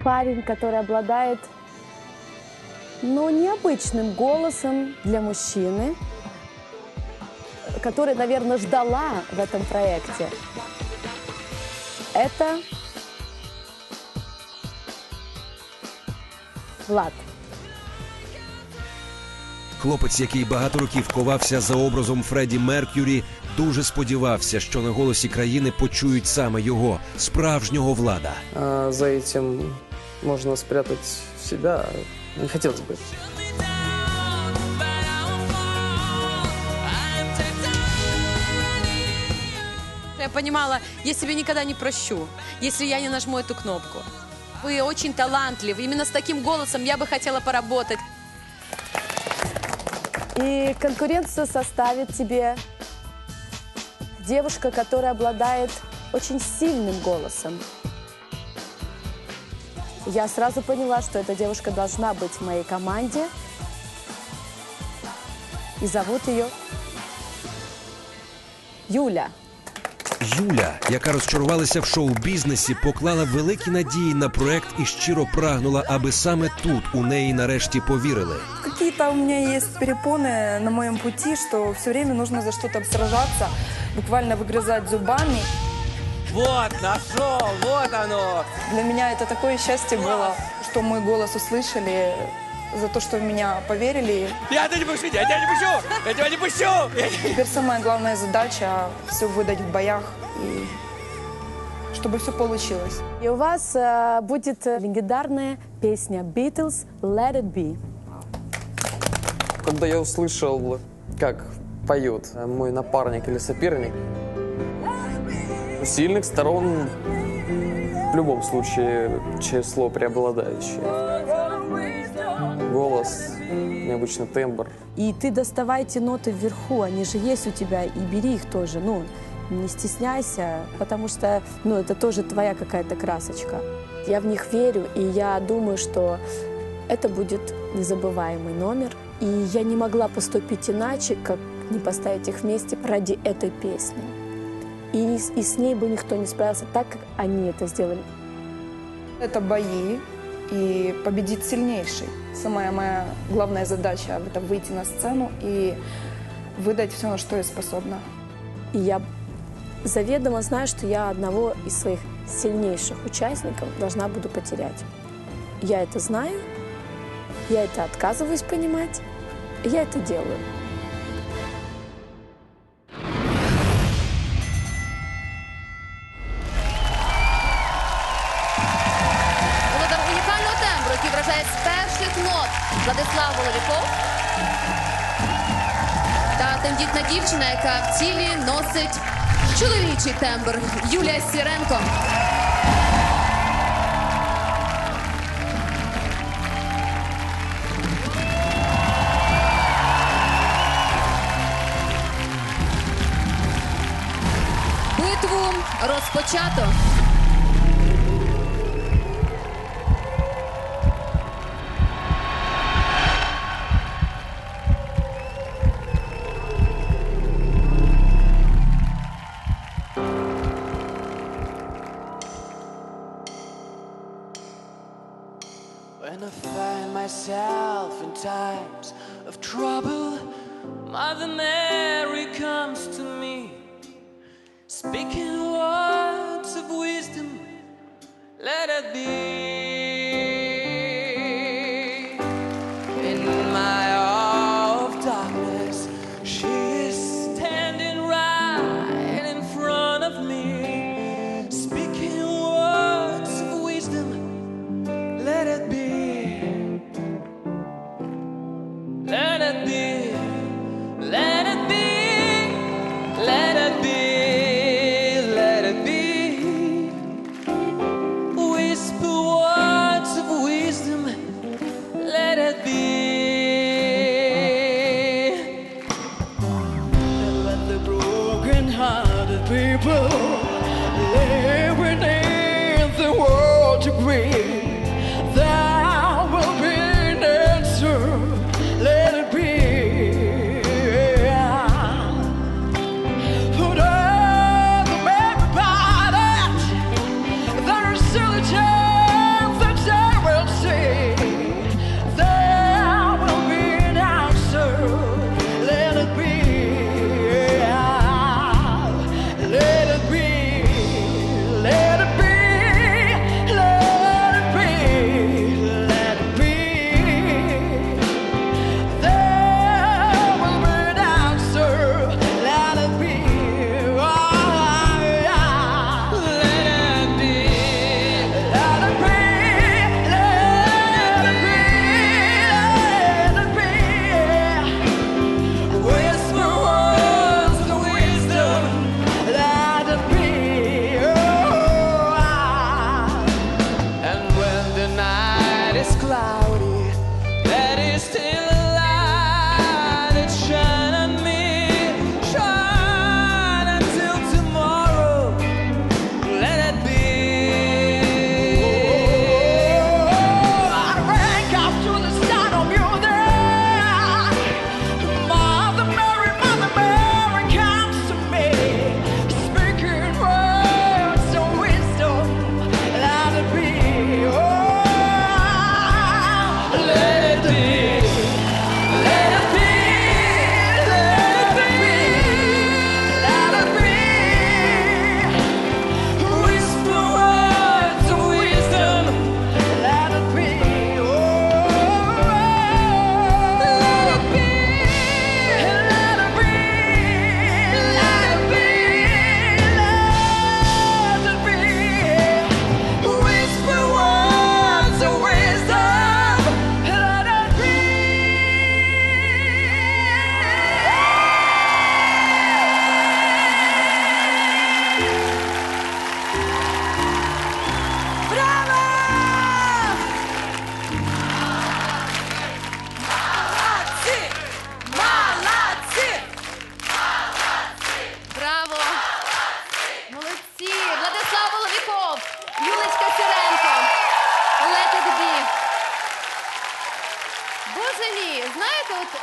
парень, который обладает, ну, необычным голосом для мужчины, который, наверное, ждала в этом проекте. Это Влад. Хлопець, який багато років ховався за образом Фредді Мерк'юрі, дуже сподівався, що на голосі країни почують саме його справжнього влада. А за этим можно спрятать себя. Не хотелось бы. Я понимала, я себе никогда не прощу, если я не нажму эту кнопку. Вы очень талантливы. Именно с таким голосом я бы хотела поработать. И конкуренцию составит тебе девушка, которая обладает очень сильным голосом. Я сразу поняла, что эта девушка должна быть в моей команде. И зовут ее Юля. Юля, яка розчарувалася в шоу-бізнесі, поклала великі надії на проект і щиро прагнула, аби саме тут у неї нарешті повірили. Какие-то у меня есть перепоны на моем пути, что все время нужно за что-то сражаться, буквально выгрызать зубами. Вот, нашел, вот оно. Для меня это такое счастье было, что мой голос услышали, за то, что в меня поверили. Я тебя не пущу, я тебя не пущу, я тебя не пущу. Теперь самая главная задача все выдать в боях и чтобы все получилось. И у вас э, будет э, легендарная песня Beatles «Let it be». Когда я услышал, как поет мой напарник или соперник, сильных сторон в любом случае число преобладающее. Голос, необычный тембр. И ты доставай эти ноты вверху, они же есть у тебя, и бери их тоже. Ну, не стесняйся, потому что, ну, это тоже твоя какая-то красочка. Я в них верю, и я думаю, что это будет незабываемый номер. И я не могла поступить иначе, как не поставить их вместе ради этой песни. И, с- и с ней бы никто не справился так, как они это сделали. Это бои и победить сильнейший. Самая моя главная задача – это выйти на сцену и выдать все, на что я способна. И я заведомо знаю, что я одного из своих сильнейших участников должна буду потерять. Я это знаю, я это отказываюсь понимать, я это делаю. Яка в тілі носить чоловічий тембр Юлія Сіренко. Битву розпочато. Times of trouble, Mother Mary comes to me, speaking words of wisdom. Let it be.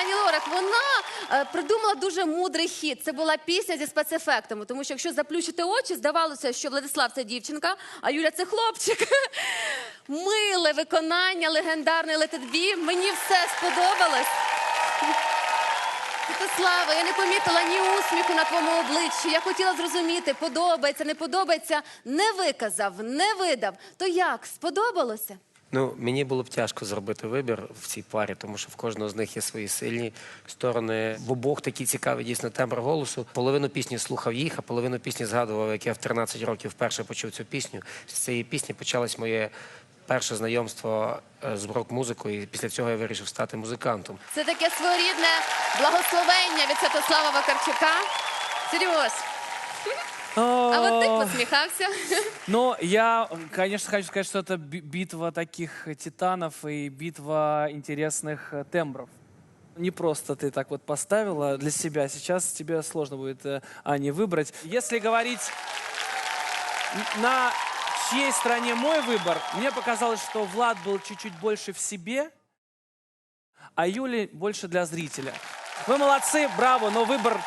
Ані Лорак, вона е, придумала дуже мудрий хід. Це була пісня зі спецефектами. Тому що якщо заплющити очі, здавалося, що Владислав це дівчинка, а Юля це хлопчик. Миле виконання легендарної Let It Мені все сподобалось. Святослава, я не помітила ні усміху на твоєму обличчі. Я хотіла зрозуміти, подобається, не подобається. Не виказав, не видав. То як, сподобалося? Ну, мені було б тяжко зробити вибір в цій парі, тому що в кожного з них є свої сильні сторони. В обох такий цікавий дійсно тембр голосу. Половину пісні слухав їх, а половину пісні згадував, як я в 13 років вперше почув цю пісню. З цієї пісні почалось моє перше знайомство е, з рок-музикою, і після цього я вирішив стати музикантом. Це таке своєрідне благословення від Святослава Вакарчука. Серйоз, а от ти посміхався. Ну, я, конечно, хочу сказать, что это би- битва таких титанов и битва интересных э, тембров. Не просто ты так вот поставила для себя. Сейчас тебе сложно будет, э, Ане, выбрать. Если говорить на чьей стороне мой выбор, мне показалось, что Влад был чуть-чуть больше в себе, а Юли больше для зрителя. Вы молодцы, браво, но выбор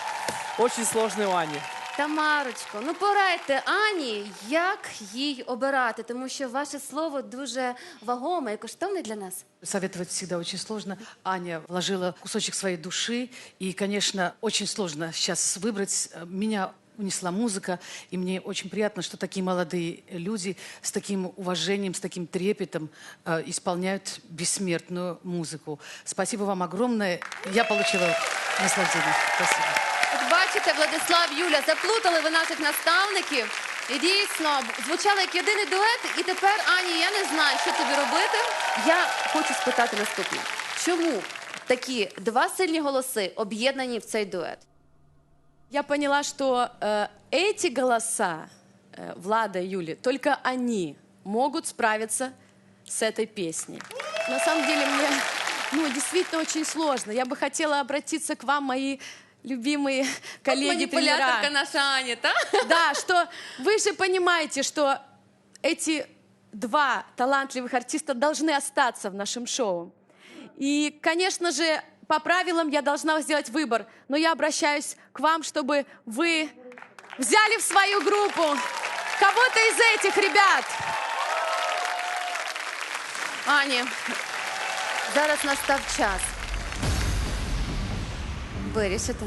очень сложный у Ани. Тамарочко, ну порадьте Ані, як їй обирати, тому що ваше слово дуже вагоме і коштовне для нас. Советовать всегда очень сложно. Аня вложила кусочек своей души, и, конечно, очень сложно сейчас выбрать. Меня унесла музыка, и мне очень приятно, что такие молодые люди с таким уважением, с таким трепетом э, исполняют бессмертную музыку. Спасибо вам огромное. Я получила наслаждение. Спасибо. От бачите, Владислав, Юля, заплутали ви наших наставників. І дійсно звучали як єдиний дует, і тепер Ані, я не знаю, що тобі робити. Я хочу спитати наступне: чому такі два сильні голоси об'єднані в цей дует? Я поняла, что э, эти голоса э, Влада и Юли, только они могут справиться с этой песней. На самом деле мне ну, действительно очень сложно. Я бы хотела обратиться к вам, мои любимые коллеги тренера. наша Аня, так? Да, что вы же понимаете, что эти два талантливых артиста должны остаться в нашем шоу. И, конечно же, по правилам я должна сделать выбор, но я обращаюсь к вам, чтобы вы взяли в свою группу кого-то из этих ребят. Ані, зараз настав час. Вирішити.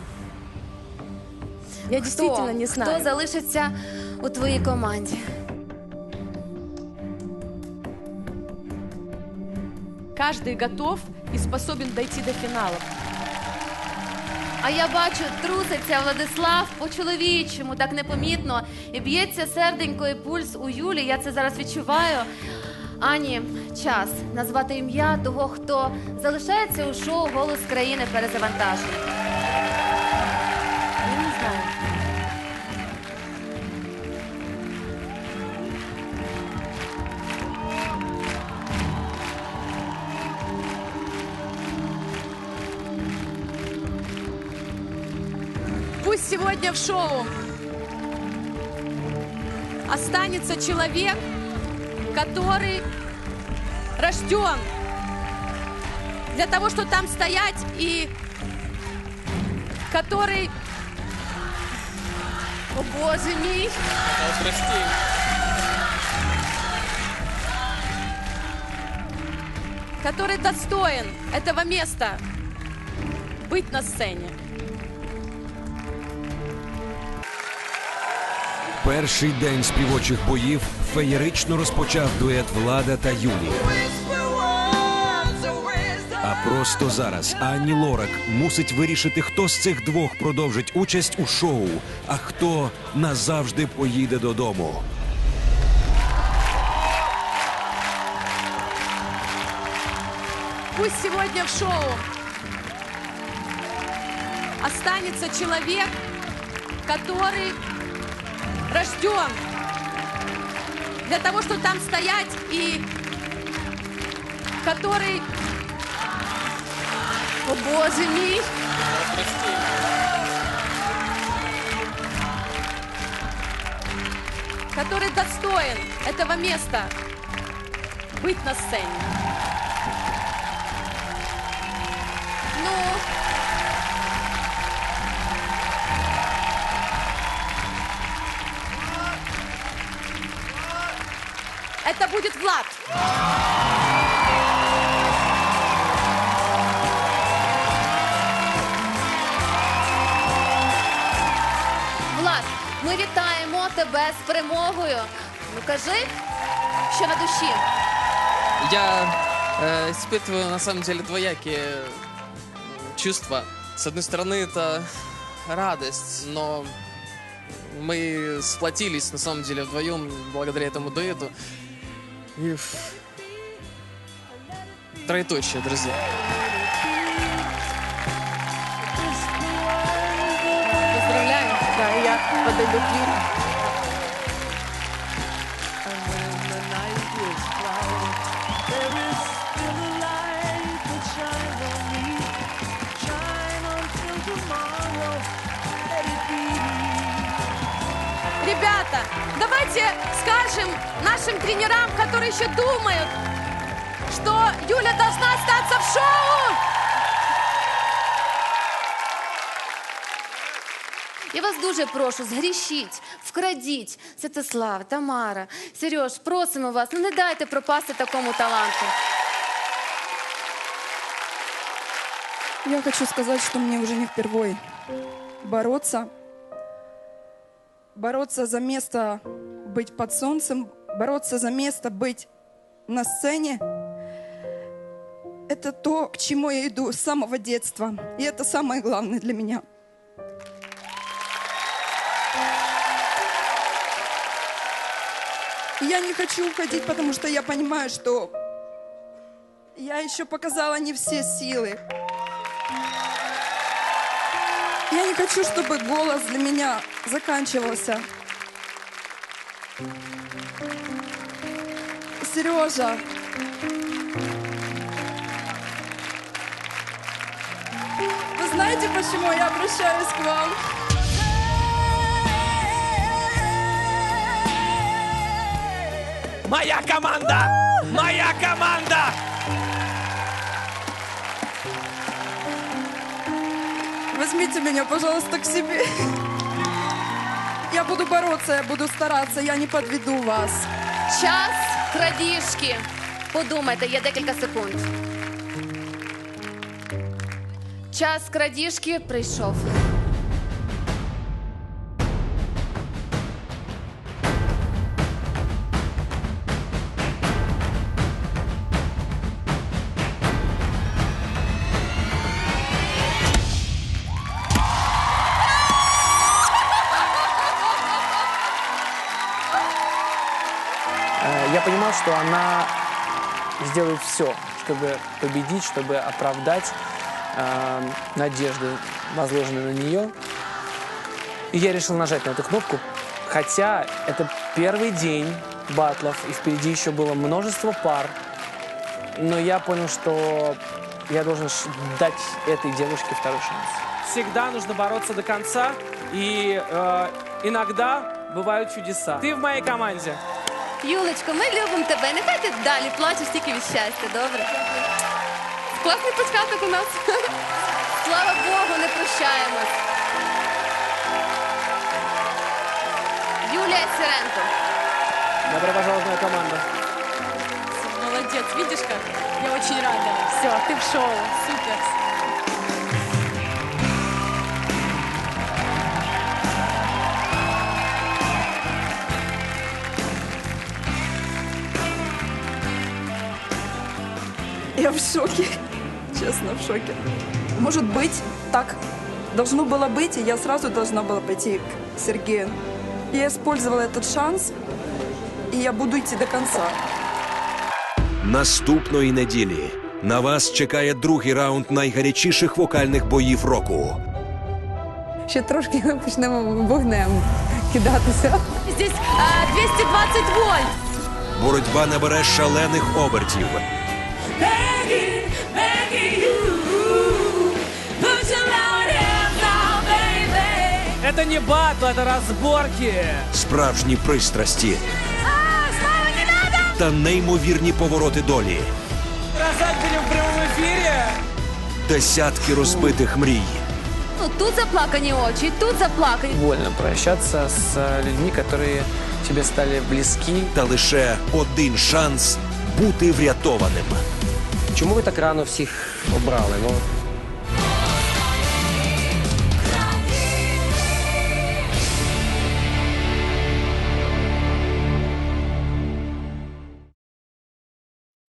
Я действительно не знаю. Хто залишиться у твоїй команді? Каждый готов и способен дойти до финалов. А я бачу, труситься Владислав по-чоловічому, так непомітно. І б'ється серденько і пульс у Юлі. Я це зараз відчуваю. Ані, час назвати ім'я того, хто залишається у шоу Голос країни перезавантаження. Сегодня в шоу останется человек, который рожден для того, чтобы там стоять и который... О, боже мой! прости. который достоин этого места быть на сцене. Перший день співочих боїв феєрично розпочав дует Влада та Юлії. А просто зараз Ані Лорак мусить вирішити, хто з цих двох продовжить участь у шоу, а хто назавжди поїде додому. Пусть сегодня в шоу останется человек, который рожден для того, чтобы там стоять и который... О, боже мой! Который достоин этого места быть на сцене. Ну, Это будет Влад. Влад, ми вітаємо тебе з перемогою. Ну кажи, що на душі. Я э, испытываю на самом деле двоякие э, чувства. С одной стороны, это радость, но мы сплотились на самом деле вдвоем благодаря этому дуэту. И... Троеточие, друзья. Поздравляем. Да, я подойду к Юре. Ребята, давайте скажем нашим тренерам, которые еще думают, что Юля должна остаться в шоу. Я вас дуже прошу, згрішіть, вкрадіть. Святослав, Тамара, Сереж, просимо вас, ну не дайте пропасти такому таланту. Я хочу сказать, что мне уже не впервой бороться. Бороться за место быть под солнцем, бороться за место быть на сцене. Это то, к чему я иду с самого детства. И это самое главное для меня. Я не хочу уходить, потому что я понимаю, что я еще показала не все силы. Я не хочу, чтобы голос для меня заканчивался. Сережа, вы знаете, почему я обращаюсь к вам? Моя команда! Моя команда! Возьмите меня, пожалуйста, к себе. Я буду бороться, я буду стараться, я не подведу вас. Час крадіжки. Подумайте, є декілька секунд. Час крадіжки прийшов. Что она сделает все, чтобы победить, чтобы оправдать э, надежды, возложенные на нее. И я решил нажать на эту кнопку, хотя это первый день батлов, и впереди еще было множество пар. Но я понял, что я должен дать этой девушке второй шанс. Всегда нужно бороться до конца, и э, иногда бывают чудеса. Ты в моей команде. Юлечко, ми любимо тебе. Нехай ти далі плачеш тільки від щастя, добре? Класний початок у нас. Слава Богу, не прощаємось. Юлія Сиренко. Добро пожаловать в мою команду. Молодец, видишь как? Я очень рада. Все, ты в шоу. Супер. Я в шоке. Честно, в шоке. Может быть, так должно было быть, и я сразу должна была пойти к Сергею. Я использовала этот шанс, и я буду идти до конца. Наступної неділі на вас чекає другий раунд найгарячіших вокальних боїв року. Ще трошки ми почнемо вогнем кидатися. Здесь а, 220 вольт. Боротьба набере шалених обертів. Это не батл, это разборки. справжні пристрасті та неймовірні повороти долі, Бросать будем в прямом эфире. десятки розбитих мрій. Ну, тут заплакані очі, тут заплакані. Больно прощаться с э, людьми, которые тебе стали близки. та лише один шанс бути врятованим. Чому ви так рано всіх обрали? Ну,